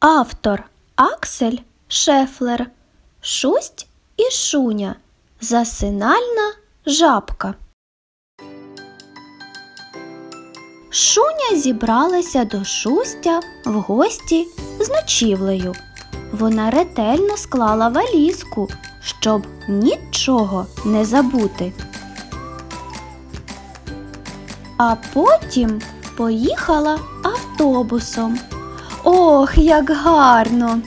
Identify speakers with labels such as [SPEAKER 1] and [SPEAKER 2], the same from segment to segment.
[SPEAKER 1] Автор Аксель Шефлер. Шусть і Шуня. Засинальна жабка. Шуня зібралася до Шустя в гості з ночівлею. Вона ретельно склала валізку, щоб нічого не забути. А потім поїхала автобусом. Ох, як гарно!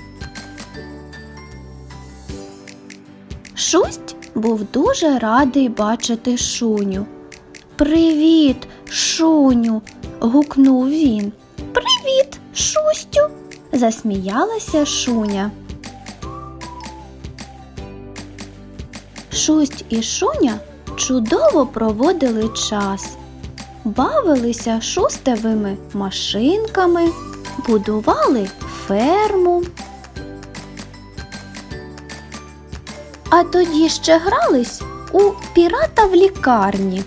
[SPEAKER 1] Шусть був дуже радий бачити Шуню. Привіт, Шуню. гукнув він. Привіт, Шустю. засміялася Шуня. Шусть і Шуня чудово проводили час, бавилися шустевими машинками, будували ферму. А тоді ще грались у пірата в лікарні,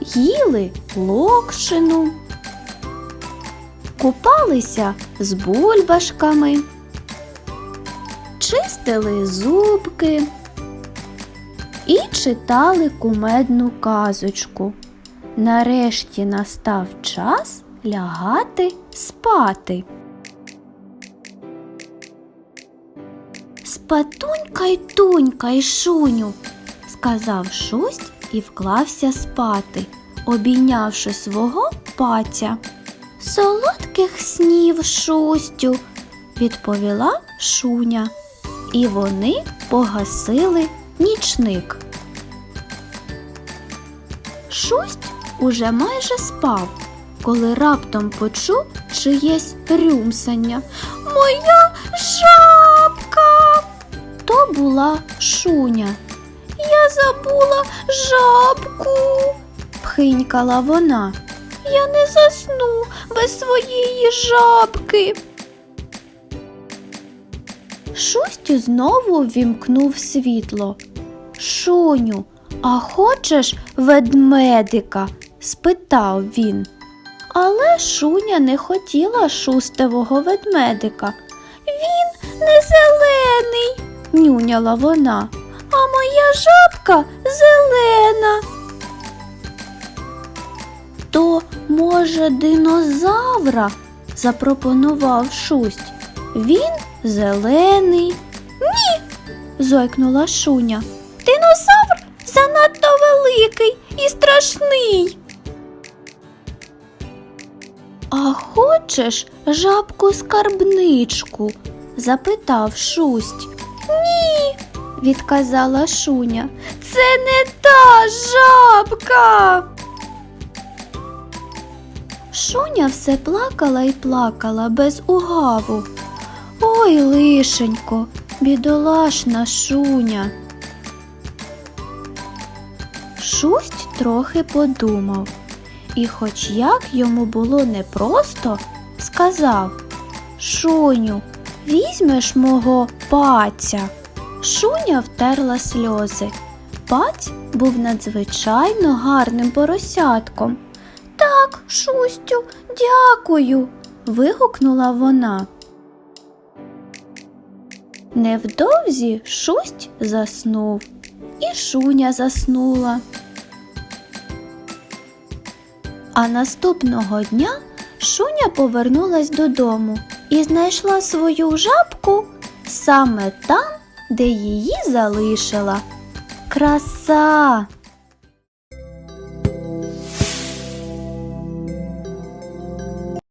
[SPEAKER 1] їли локшину, купалися з бульбашками, чистили зубки і читали кумедну казочку. Нарешті настав час лягати спати. Спатунькай, тунькай, шуню, сказав шусть і вклався спати, обійнявши свого паця. Солодких снів, шустю, відповіла шуня, і вони погасили нічник. Шусть уже майже спав, коли раптом почув чиєсь рюмсання. Моя жабка. То була шуня. Я забула жабку, пхинькала вона. Я не засну без своєї жабки. Шустю знову ввімкнув світло. Шуню, а хочеш ведмедика? спитав він. Але Шуня не хотіла шустевого ведмедика. Він не зелений, нюняла вона, а моя жабка зелена. То, може, динозавра? запропонував шусть. Він зелений. Ні, зойкнула Шуня. Динозавр занадто великий і страшний. А хочеш жабку скарбничку? запитав шусть. Ні, відказала Шуня. Це не та жабка. Шуня все плакала і плакала без угаву. Ой, лишенько, бідолашна Шуня. Шусть трохи подумав, і, хоч як йому було непросто, сказав Шуню, візьмеш мого паця. Шуня втерла сльози. Паць був надзвичайно гарним поросятком. Так, Шустю, дякую. вигукнула вона. Невдовзі шусть заснув, і шуня заснула. А наступного дня шуня повернулась додому і знайшла свою жабку саме там, де її залишила. Краса!